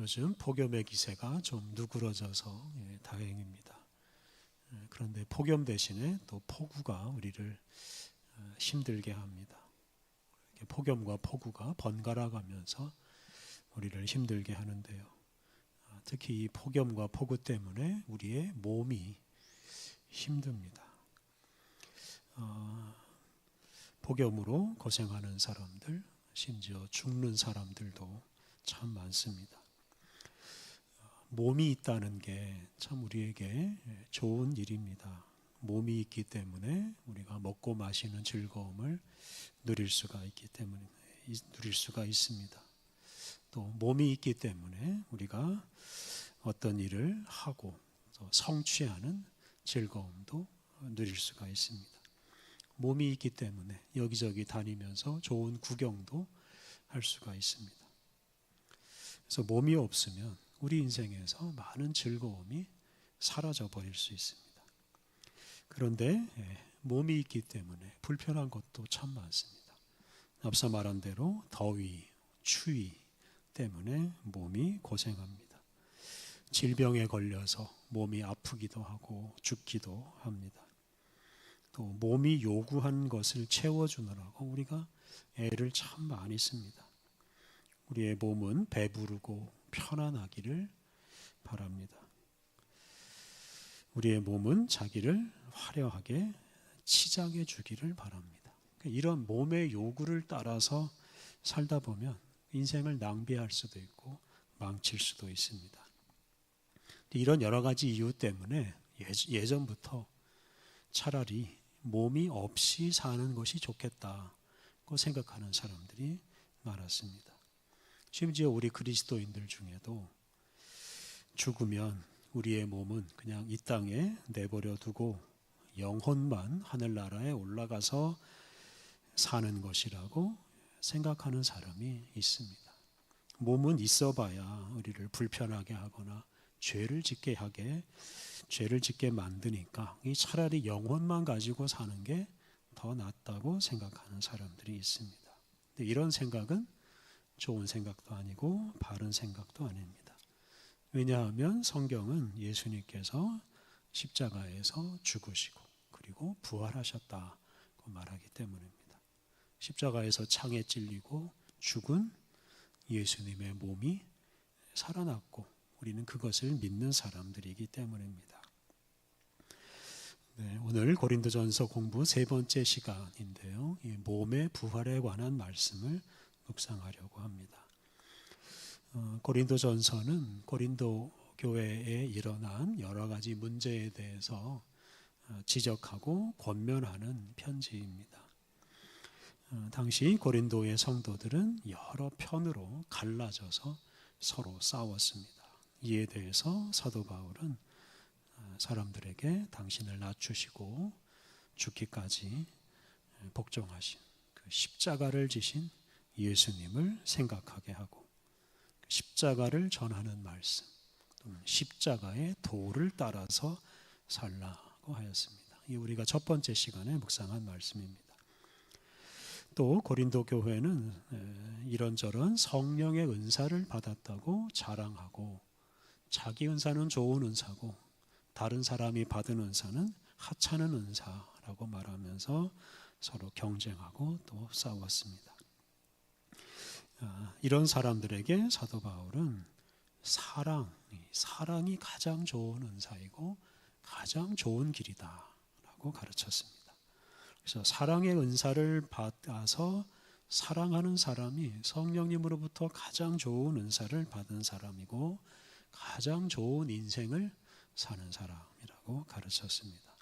요즘 폭염의 기세가 좀 누그러져서 예, 다행입니다. 예, 그런데 폭염 대신에 또 폭우가 우리를 어, 힘들게 합니다. 폭염과 폭우가 번갈아 가면서 우리를 힘들게 하는데요. 아, 특히 이 폭염과 폭우 때문에 우리의 몸이 힘듭니다. 어, 폭염으로 고생하는 사람들, 심지어 죽는 사람들도 참 많습니다. 몸이 있다는 게 참 우리에게 좋은 일입니다. 몸이 있기 때문에 우리가 먹고 마시는 즐거움을 누릴 수가 있기 때문에 누릴 수가 있습니다. 또 몸이 있기 때문에 우리가 어떤 일을 하고 성취하는 즐거움도 누릴 수가 있습니다. 몸이 있기 때문에 여기저기 다니면서 좋은 구경도 할 수가 있습니다. 그래서 몸이 없으면 우리 인생에서 많은 즐거움이 사라져 버릴 수 있습니다. 그런데 예, 몸이 있기 때문에 불편한 것도 참 많습니다. 앞서 말한 대로 더위, 추위 때문에 몸이 고생합니다. 질병에 걸려서 몸이 아프기도 하고 죽기도 합니다. 또 몸이 요구한 것을 채워주느라고 우리가 애를 참 많이 씁니다. 우리의 몸은 배부르고 편안하기를 바랍니다. 우리의 몸은 자기를 화려하게 치장해 주기를 바랍니다. 그러니까 이런 몸의 요구를 따라서 살다 보면 인생을 낭비할 수도 있고 망칠 수도 있습니다. 이런 여러 가지 이유 때문에 예전부터 차라리 몸이 없이 사는 것이 좋겠다고 생각하는 사람들이 많았습니다. 심지어 우리 그리스도인들 중에도 죽으면 우리의 몸은 그냥 이 땅에 내버려 두고 영혼만 하늘나라에 올라가서 사는 것이라고 생각하는 사람이 있습니다. 몸은 있어 봐야 우리를 불편하게 하거나 죄를 짓게 하게 죄를 짓게 만드니까 이 차라리 영혼만 가지고 사는 게 더 낫다고 생각하는 사람들이 있습니다. 이런 생각은 좋은 생각도 아니고 바른 생각도 아닙니다. 왜냐하면 성경은 예수님께서 십자가에서 죽으시고 그리고 부활하셨다고 말하기 때문입니다. 십자가에서 창에 찔리고 죽은 예수님의 몸이 살아났고 우리는 그것을 믿는 사람들이기 때문입니다. 네, 오늘 고린도전서 공부 세 번째 시간인데요. 몸의 부활에 관한 말씀을 묵상하려고 합니다. 어, 고린도전서는 고린도 교회에 일어난 여러 가지 문제에 대해서 어, 지적하고 권면하는 편지입니다. 어, 당시 고린도의 성도들은 여러 편으로 갈라져서 서로 싸웠습니다. 이에 대해서 사도 바울은 사람들에게 당신을 낮추시고 죽기까지 복종하신 그 십자가를 지신 예수님을 생각하게 하고 십자가를 전하는 말씀 또는 십자가의 도를 따라서 살라고 하였습니다. 이 우리가 첫 번째 시간에 묵상한 말씀입니다. 또 고린도 교회는 이런저런 성령의 은사를 받았다고 자랑하고 자기 은사는 좋은 은사고 다른 사람이 받은 은사는 하찮은 은사라고 말하면서 서로 경쟁하고 또 싸웠습니다. 아, 이런 사람들에게 사도 바울은 사랑, 사랑이 가장 좋은 은사이고 가장 좋은 길이다라고 가르쳤습니다. 그래서 사랑의 은사를 받아서 사랑하는 사람이 성령님으로부터 가장 좋은 은사를 받은 사람이고 가장 좋은 인생을 사는 사람이라고 가르쳤습니다.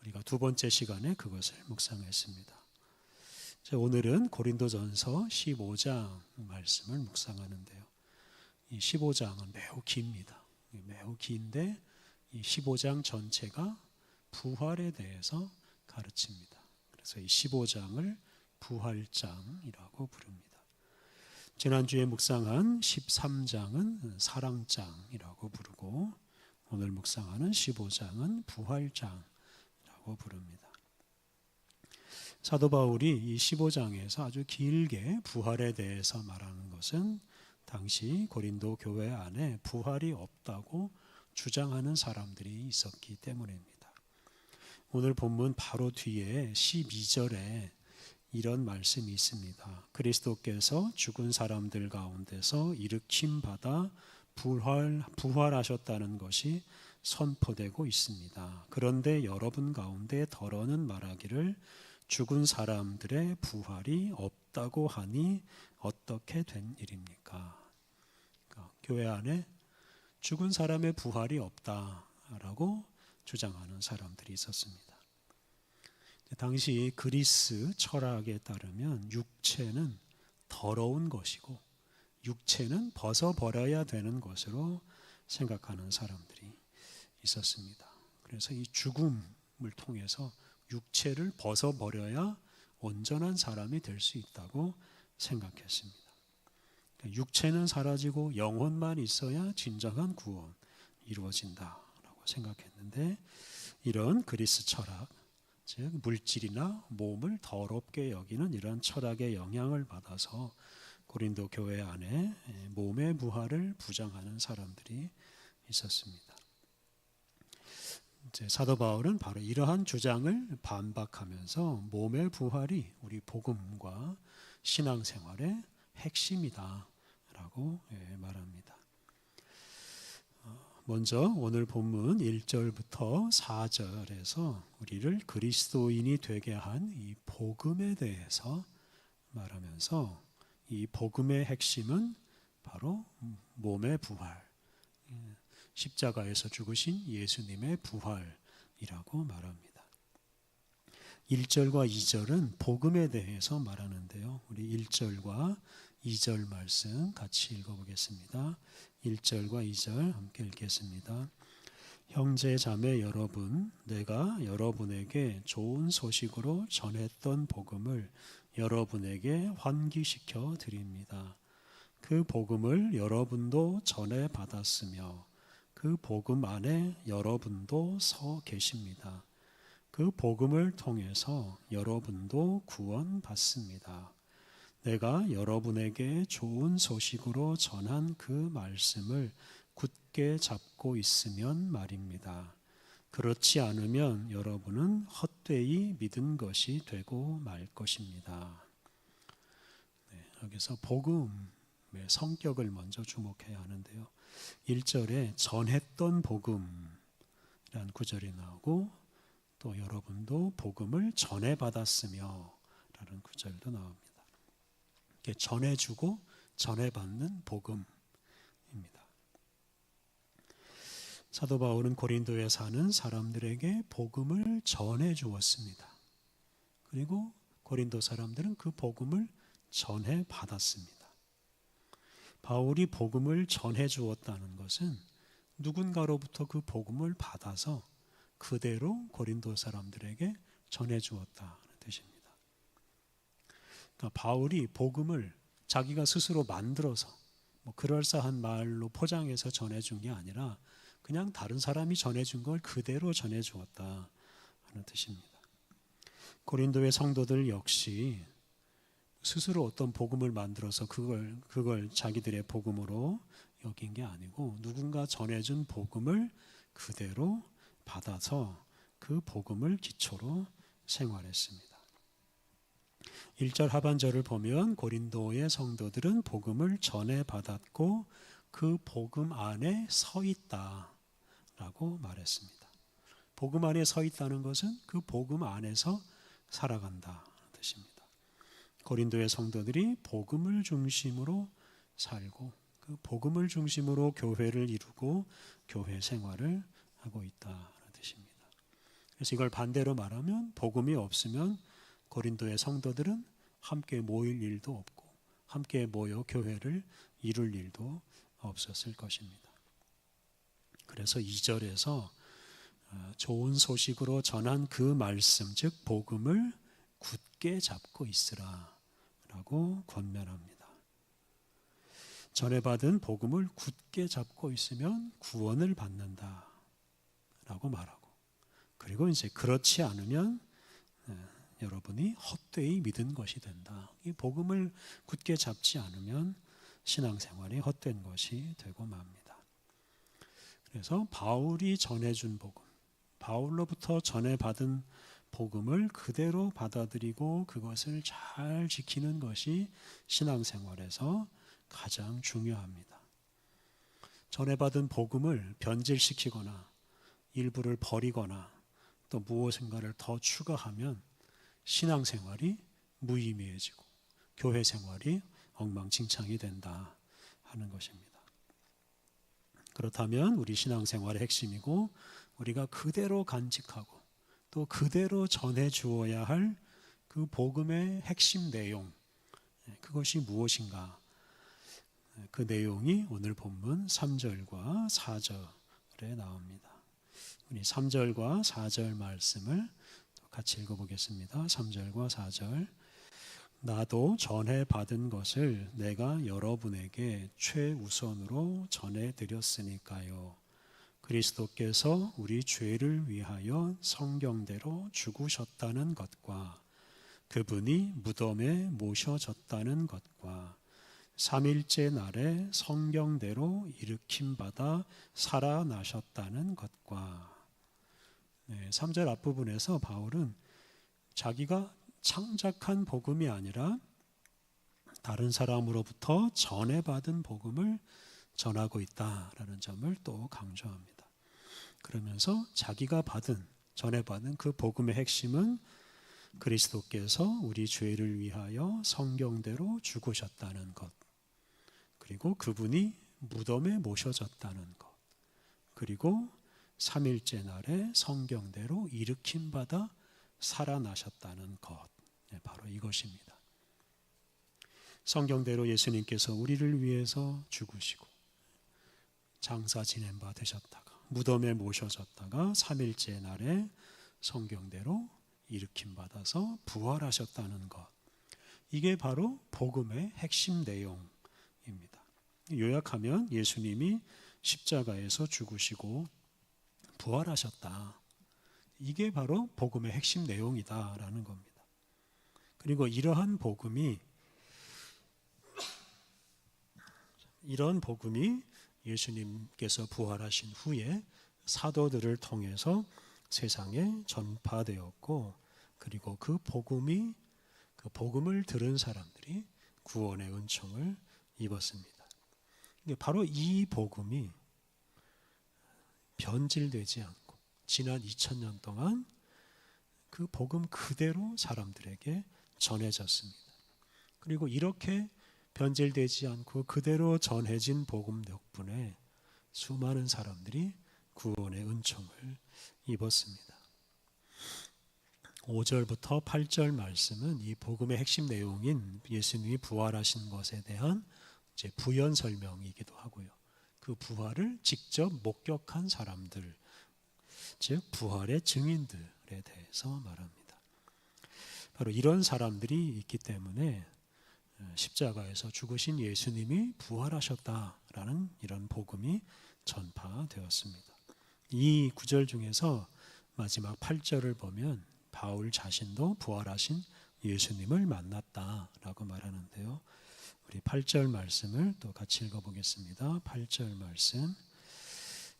우리가 두 번째 시간에 그것을 묵상했습니다. 오늘은 고린도전서 15장 말씀을 묵상하는데요. 이 15장은 매우 깁니다. 매우 긴데 이 15장 전체가 부활에 대해서 가르칩니다. 그래서 이 15장을 부활장이라고 부릅니다. 지난주에 묵상한 13장은 사랑장이라고 부르고 오늘 묵상하는 15장은 부활장이라고 부릅니다. 사도 바울이 이 15장에서 아주 길게 부활에 대해서 말하는 것은 당시 고린도 교회 안에 부활이 없다고 주장하는 사람들이 있었기 때문입니다. 오늘 본문 바로 뒤에 12절에 이런 말씀이 있습니다. 그리스도께서 죽은 사람들 가운데서 일으킴 받아 부활 부활하셨다는 것이 선포되고 있습니다. 그런데 여러분 가운데 더러는 말하기를 죽은 사람들의 부활이 없다고 하니 어떻게 된 일입니까? 그러니까 교회 안에 죽은 사람의 부활이 없다라고 주장하는 사람들이 있었습니다. 당시 그리스 철학에 따르면 육체는 더러운 것이고 육체는 벗어버려야 되는 것으로 생각하는 사람들이 있었습니다. 그래서 이 죽음을 통해서 육체를 벗어버려야 온전한 사람이 될 수 있다고 생각했습니다. 그러니까 육체는 사라지고 영혼만 있어야 진정한 구원 이루어진다라고 생각했는데 이런 그리스 철학, 즉 물질이나 몸을 더럽게 여기는 이런 철학의 영향을 받아서 고린도 교회 안에 몸의 부활을 부정하는 사람들이 있었습니다. 사도 바울은 바로 이러한 주장을 반박하면서 몸의 부활이 우리 복음과 신앙생활의 핵심이다라고 예, 말합니다. 어, 먼저 오늘 본문 1절부터 4절에서 우리를 그리스도인이 되게 한 이 복음에 대해서 말하면서 이 복음의 핵심은 바로 몸의 부활, 예, 십자가에서 죽으신 예수님의 부활이라고 말합니다. 1절과 2절은 복음에 대해서 말하는데요. 우리 1절과 2절 말씀 같이 읽어보겠습니다. 1절과 2절 함께 읽겠습니다. 형제 자매 여러분, 내가 여러분에게 좋은 소식으로 전했던 복음을 여러분에게 환기시켜 드립니다. 그 복음을 여러분도 전해 받았으며 그 복음 안에 여러분도 서 계십니다. 그 복음을 통해서 여러분도 구원받습니다. 내가 여러분에게 좋은 소식으로 전한 그 말씀을 굳게 잡고 있으면 말입니다. 그렇지 않으면 여러분은 헛되이 믿은 것이 되고 말 것입니다. 네, 여기서 복음의 성격을 먼저 주목해야 하는데요. 1절에 전했던 복음이라는 구절이 나오고 또 여러분도 복음을 전해 받았으며 라는 구절도 나옵니다. 전해주고 전해받는 복음입니다. 사도 바울은 고린도에 사는 사람들에게 복음을 전해 주었습니다. 그리고 고린도 사람들은 그 복음을 전해 받았습니다. 바울이 복음을 전해 주었다는 것은 누군가로부터 그 복음을 받아서 그대로 고린도 사람들에게 전해 주었다는 뜻입니다. 그러니까 바울이 복음을 자기가 스스로 만들어서 뭐 그럴싸한 말로 포장해서 전해 준 게 아니라 그냥 다른 사람이 전해 준 걸 그대로 전해 주었다 하는 뜻입니다. 고린도의 성도들 역시 스스로 어떤 복음을 만들어서 그걸 그걸 자기들의 복음으로 여긴 게 아니고 누군가 전해준 복음을 그대로 받아서 그 복음을 기초로 생활했습니다. 1절 하반절을 보면 고린도의 성도들은 복음을 전해 받았고 그 복음 안에 서 있다라고 말했습니다. 복음 안에 서 있다는 것은 그 복음 안에서 살아간다 뜻입니다. 고린도의 성도들이 복음을 중심으로 살고 그 복음을 중심으로 교회를 이루고 교회 생활을 하고 있다는 뜻입니다. 그래서 이걸 반대로 말하면 복음이 없으면 고린도의 성도들은 함께 모일 일도 없고 함께 모여 교회를 이룰 일도 없었을 것입니다. 그래서 2절에서 어, 좋은 소식으로 전한 그 말씀 즉 복음을 굳게 잡고 있으라 라고 권면합니다. 전해받은 복음을 굳게 잡고 있으면 구원을 받는다 라고 말하고 그리고 이제 그렇지 않으면 네, 여러분이 헛되이 믿은 것이 된다. 이 복음을 굳게 잡지 않으면 신앙생활이 헛된 것이 되고 맙니다. 그래서 바울이 전해준 복음, 바울로부터 전해 받은 복음을 그대로 받아들이고 그것을 잘 지키는 것이 신앙생활에서 가장 중요합니다. 전해받은 복음을 변질시키거나 일부를 버리거나 또 무엇인가를 더 추가하면 신앙생활이 무의미해지고 교회 생활이 엉망진창이 된다 하는 것입니다. 그렇다면 우리 신앙생활의 핵심이고 우리가 그대로 간직하고 또 그대로 전해 주어야 할 그 복음의 핵심 내용 그것이 무엇인가? 그 내용이 오늘 본문 3절과 4절에 나옵니다. 우리 3절과 4절 말씀을 같이 읽어보겠습니다. 3절과 4절. 나도 전해 받은 것을 내가 여러분에게 최우선으로 전해 드렸으니까요. 그리스도께서 우리 죄를 위하여 성경대로 죽으셨다는 것과 그분이 무덤에 모셔졌다는 것과 삼일째 날에 성경대로 일으킴 받아 살아나셨다는 것과 네, 3절 앞부분에서 바울은 자기가 창작한 복음이 아니라 다른 사람으로부터 전해받은 복음을 전하고 있다라는 점을 또 강조합니다. 그러면서 자기가 받은 전해받은 그 복음의 핵심은 그리스도께서 우리 죄를 위하여 성경대로 죽으셨다는 것, 그리고 그분이 무덤에 모셔졌다는 것, 그리고 3일째 날에 성경대로 일으킴 받아 살아나셨다는 것. 네, 바로 이것입니다. 성경대로 예수님께서 우리를 위해서 죽으시고 장사 지낸 바 되셨다가 무덤에 모셔졌다가 3일째 날에 성경대로 일으킴 받아서 부활하셨다는 것. 이게 바로 복음의 핵심 내용입니다. 요약하면 예수님이 십자가에서 죽으시고 부활하셨다. 이게 바로 복음의 핵심 내용이다라는 겁니다. 그리고 이러한 복음이 이런 복음이 예수님께서 부활하신 후에 사도들을 통해서 세상에 전파되었고 그리고 그 복음이 그 복음을 들은 사람들이 구원의 은총을 입었습니다. 바로 이 복음이 변질되지 않고 지난 2000년 동안 그 복음 그대로 사람들에게 전해졌습니다. 그리고 이렇게 변질되지 않고 그대로 전해진 복음 덕분에 수많은 사람들이 구원의 은총을 입었습니다. 5절부터 8절 말씀은 이 복음의 핵심 내용인 예수님이 부활하신 것에 대한 이제 부연 설명이기도 하고요. 그 부활을 직접 목격한 사람들, 즉 부활의 증인들에 대해서 말합니다. 바로 이런 사람들이 있기 때문에 어, 십자가에서 죽으신 예수님이 부활하셨다라는 이런 복음이 전파되었습니다. 이 구절 중에서 마지막 8절을 보면 바울 자신도 부활하신 예수님을 만났다라고 말하는데요. 우리 8절 말씀을 또 같이 읽어보겠습니다. 8절 말씀.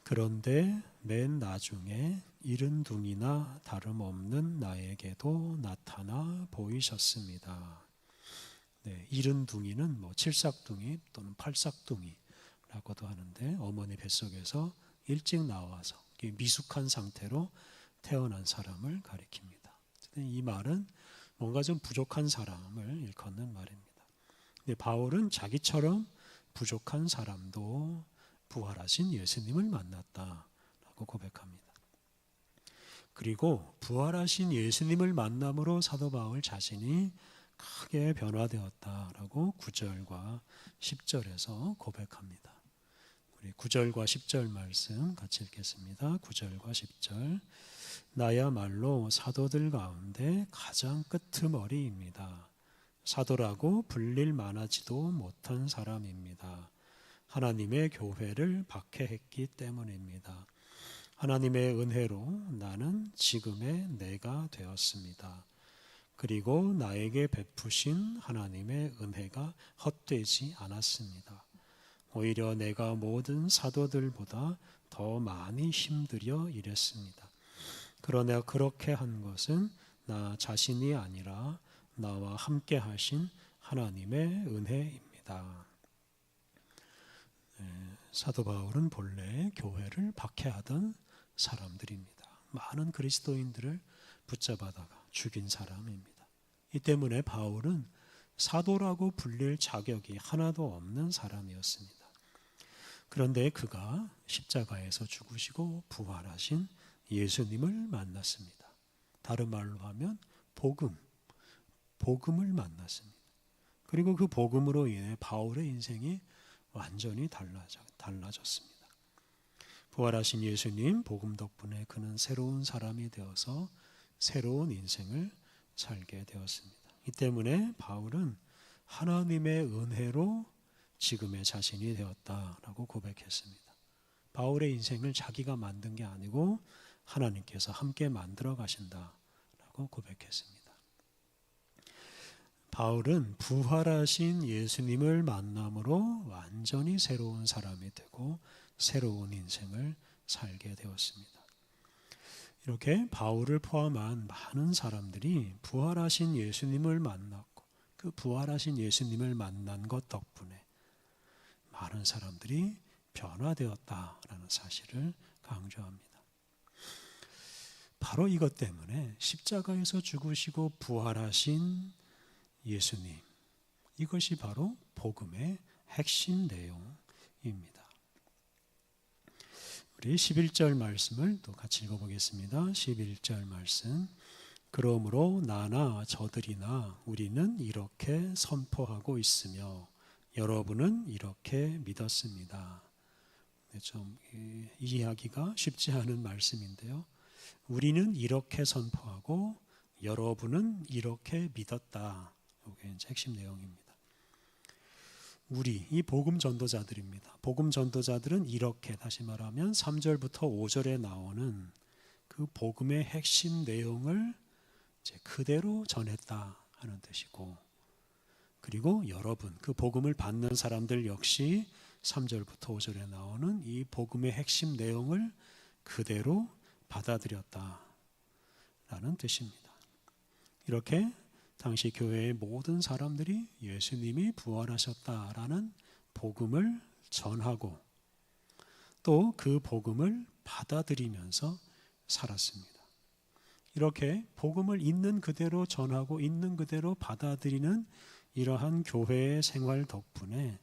그런데 맨 나중에 이른 둥이나 다름없는 나에게도 나타나 보이셨습니다. 네, 이른 둥이는 뭐 칠삭둥이 또는 팔삭둥이라고도 하는데 어머니 뱃속에서 일찍 나와서 미숙한 상태로 태어난 사람을 가리킵니다. 이 말은 뭔가 좀 부족한 사람을 일컫는 말입니다. 근데 바울은 자기처럼 부족한 사람도 부활하신 예수님을 만났다라고 고백합니다. 그리고 부활하신 예수님을 만남으로 사도 바울 자신이 크게 변화되었다라고 9절과 10절에서 고백합니다. 우리 9절과 10절 말씀 같이 읽겠습니다. 9절과 10절. 나야말로 사도들 가운데 가장 끄트머리입니다. 사도라고 불릴 만하지도 못한 사람입니다. 하나님의 교회를 박해했기 때문입니다. 하나님의 은혜로 나는 지금의 내가 되었습니다. 그리고 나에게 베푸신 하나님의 은혜가 헛되지 않았습니다. 오히려 내가 모든 사도들보다 더 많이 힘들여 일했습니다. 그러나 그렇게 한 것은 나 자신이 아니라 나와 함께 하신 하나님의 은혜입니다. 네, 사도 바울은 본래 교회를 박해하던 사람들입니다. 많은 그리스도인들을 붙잡아다가 죽인 사람입니다. 이 때문에 바울은 사도라고 불릴 자격이 하나도 없는 사람이었습니다. 그런데 그가 십자가에서 죽으시고 부활하신 예수님을 만났습니다. 다른 말로 하면 복음, 복음을 만났습니다. 그리고 그 복음으로 인해 바울의 인생이 완전히 달라져, 달라졌습니다. 부활하신 예수님 복음 덕분에 그는 새로운 사람이 되어서 새로운 인생을 살게 되었습니다. 이 때문에 바울은 하나님의 은혜로 지금의 자신이 되었다라고 고백했습니다. 바울의 인생을 자기가 만든 게 아니고 하나님께서 함께 만들어 가신다라고 고백했습니다. 바울은 부활하신 예수님을 만남으로 완전히 새로운 사람이 되고 새로운 인생을 살게 되었습니다. 이렇게 바울을 포함한 많은 사람들이 부활하신 예수님을 만났고 그 부활하신 예수님을 만난 것 덕분에 많은 사람들이 변화되었다라는 사실을 강조합니다. 바로 이것 때문에 십자가에서 죽으시고 부활하신 예수님 이것이 바로 복음의 핵심 내용입니다. 우리 11절 말씀을 또 같이 읽어보겠습니다. 11절 말씀. 그러므로 나나 저들이나 우리는 이렇게 선포하고 있으며 여러분은 이렇게 믿었습니다. 네, 좀 이해하기가 쉽지 않은 말씀인데요. 우리는 이렇게 선포하고 여러분은 이렇게 믿었다. 이게 핵심 내용입니다. 우리 이 복음 전도자들입니다. 복음 전도자들은 이렇게 다시 말하면 3절부터 5절에 나오는 그 복음의 핵심 내용을 그대로 전했다 하는 뜻이고 그리고 여러분 그 복음을 받는 사람들 역시 3절부터 5절에 나오는 이 복음의 핵심 내용을 그대로 받아들였다 라는 뜻입니다. 이렇게 당시 교회의 모든 사람들이 예수님이 부활하셨다라는 복음을 전하고 또 그 복음을 받아들이면서 살았습니다. 이렇게 복음을 있는 그대로 전하고 있는 그대로 받아들이는 이러한 교회의 생활 덕분에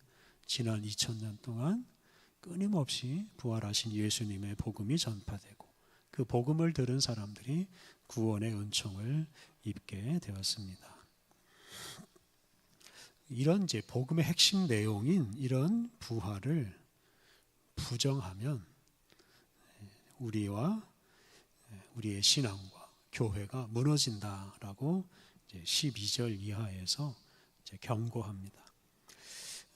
지난 2000년 동안 끊임없이 부활하신 예수님의 복음이 전파되고 그 복음을 들은 사람들이 구원의 은총을 입게 되었습니다. 이런 이제 복음의 핵심 내용인 이런 부활을 부정하면 우리와 우리의 신앙과 교회가 무너진다라고 12절 이하에서 경고합니다.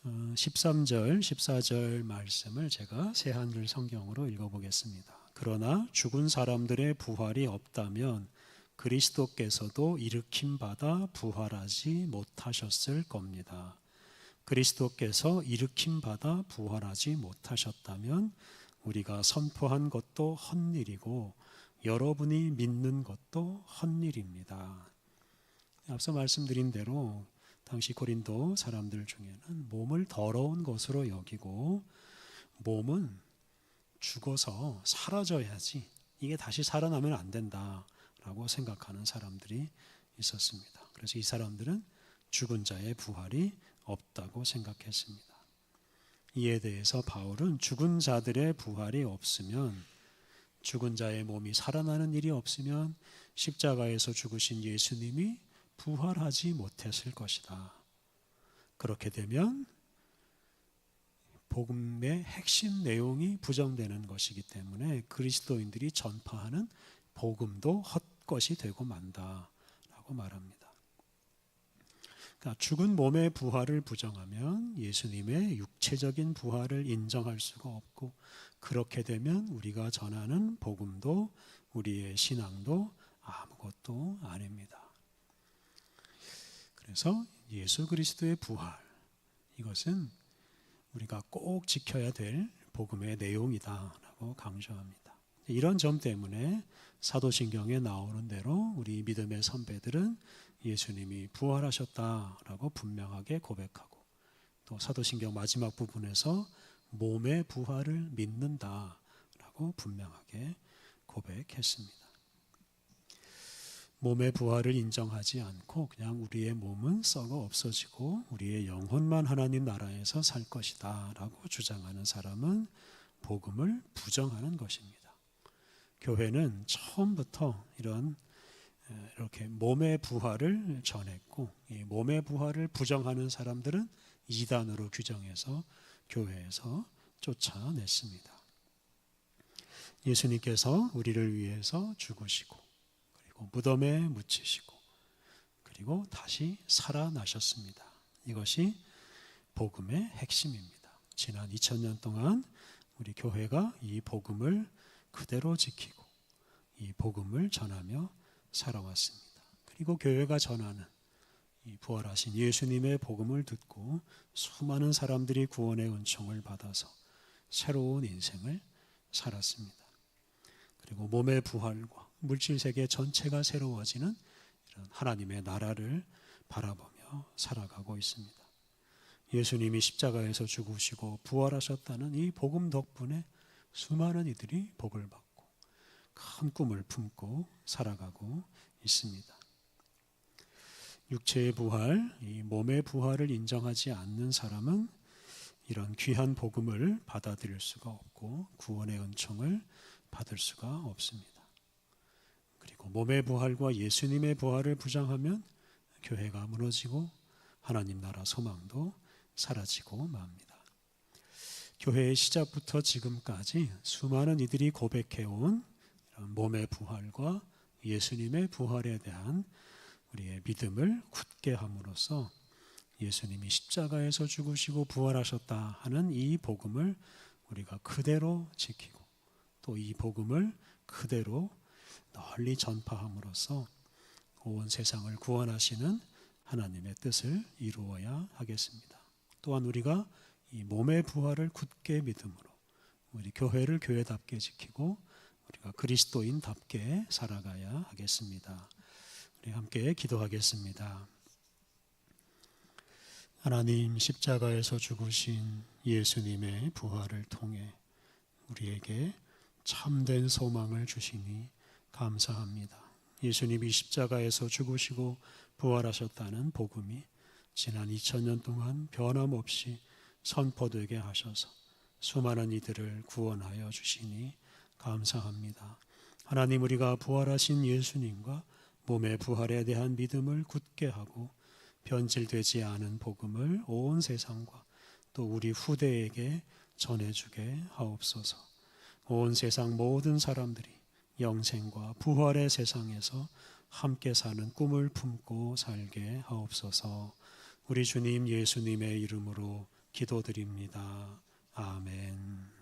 13절, 어, 14절 말씀을 제가 새한글 성경으로 읽어보겠습니다. 그러나 죽은 사람들의 부활이 없다면 그리스도께서도 일으킴 받아 부활하지 못하셨을 겁니다. 그리스도께서 일으킴 받아 부활하지 못하셨다면 우리가 선포한 것도 헛일이고 여러분이 믿는 것도 헛일입니다. 앞서 말씀드린 대로 당시 고린도 사람들 중에는 몸을 더러운 것으로 여기고 몸은 죽어서 사라져야지 이게 다시 살아나면 안 된다. 라고 생각하는 사람들이 있었습니다. 그래서 이 사람들은 죽은 자의 부활이 없다고 생각했습니다. 이에 대해서 바울은 죽은 자들의 부활이 없으면 죽은 자의 몸이 살아나는 일이 없으면 십자가에서 죽으신 예수님이 부활하지 못했을 것이다. 그렇게 되면 복음의 핵심 내용이 부정되는 것이기 때문에 그리스도인들이 전파하는 복음도 헛 것이 되고 만다라고 말합니다. 그러니까 죽은 몸의 부활을 부정하면 예수님의 육체적인 부활을 인정할 수가 없고 그렇게 되면 우리가 전하는 복음도 우리의 신앙도 아무것도 아닙니다. 그래서 예수 그리스도의 부활 이것은 우리가 꼭 지켜야 될 복음의 내용이다라고 강조합니다. 이런 점 때문에 사도신경에 나오는 대로 우리 믿음의 선배들은 예수님이 부활하셨다라고 분명하게 고백하고 또 사도신경 마지막 부분에서 몸의 부활을 믿는다라고 분명하게 고백했습니다. 몸의 부활을 인정하지 않고 그냥 우리의 몸은 썩어 없어지고 우리의 영혼만 하나님 나라에서 살 것이다라고 주장하는 사람은 복음을 부정하는 것입니다. 교회는 처음부터 이런 이렇게 몸의 부활을 전했고 이 몸의 부활을 부정하는 사람들은 이단으로 규정해서 교회에서 쫓아냈습니다. 예수님께서 우리를 위해서 죽으시고 그리고 무덤에 묻히시고 그리고 다시 살아나셨습니다. 이것이 복음의 핵심입니다. 지난 2000년 동안 우리 교회가 이 복음을 그대로 지키고 이 복음을 전하며 살아왔습니다. 그리고 교회가 전하는 이 부활하신 예수님의 복음을 듣고 수많은 사람들이 구원의 은총을 받아서 새로운 인생을 살았습니다. 그리고 몸의 부활과 물질 세계 전체가 새로워지는 이런 하나님의 나라를 바라보며 살아가고 있습니다. 예수님이 십자가에서 죽으시고 부활하셨다는 이 복음 덕분에 수많은 이들이 복을 받고 큰 꿈을 품고 살아가고 있습니다. 육체의 부활, 이 몸의 부활을 인정하지 않는 사람은 이런 귀한 복음을 받아들일 수가 없고 구원의 은총을 받을 수가 없습니다. 그리고 몸의 부활과 예수님의 부활을 부정하면 교회가 무너지고 하나님 나라 소망도 사라지고 맙니다. 교회의 시작부터 지금까지 수많은 이들이 고백해온 몸의 부활과 예수님의 부활에 대한 우리의 믿음을 굳게 함으로써 예수님이 십자가에서 죽으시고 부활하셨다 하는 이 복음을 우리가 그대로 지키고 또 이 복음을 그대로 널리 전파함으로써 온 세상을 구원하시는 하나님의 뜻을 이루어야 하겠습니다. 또한 우리가 이 몸의 부활을 굳게 믿음으로 우리 교회를 교회답게 지키고 우리가 그리스도인답게 살아가야 하겠습니다. 우리 함께 기도하겠습니다. 하나님 십자가에서 죽으신 예수님의 부활을 통해 우리에게 참된 소망을 주시니 감사합니다. 예수님이 십자가에서 죽으시고 부활하셨다는 복음이 지난 2000년 동안 변함없이 선포되게 하셔서 수많은 이들을 구원하여 주시니 감사합니다. 하나님 우리가 부활하신 예수님과 몸의 부활에 대한 믿음을 굳게 하고 변질되지 않은 복음을 온 세상과 또 우리 후대에게 전해주게 하옵소서. 온 세상 모든 사람들이 영생과 부활의 세상에서 함께 사는 꿈을 품고 살게 하옵소서. 우리 주님 예수님의 이름으로 기도드립니다. 아멘.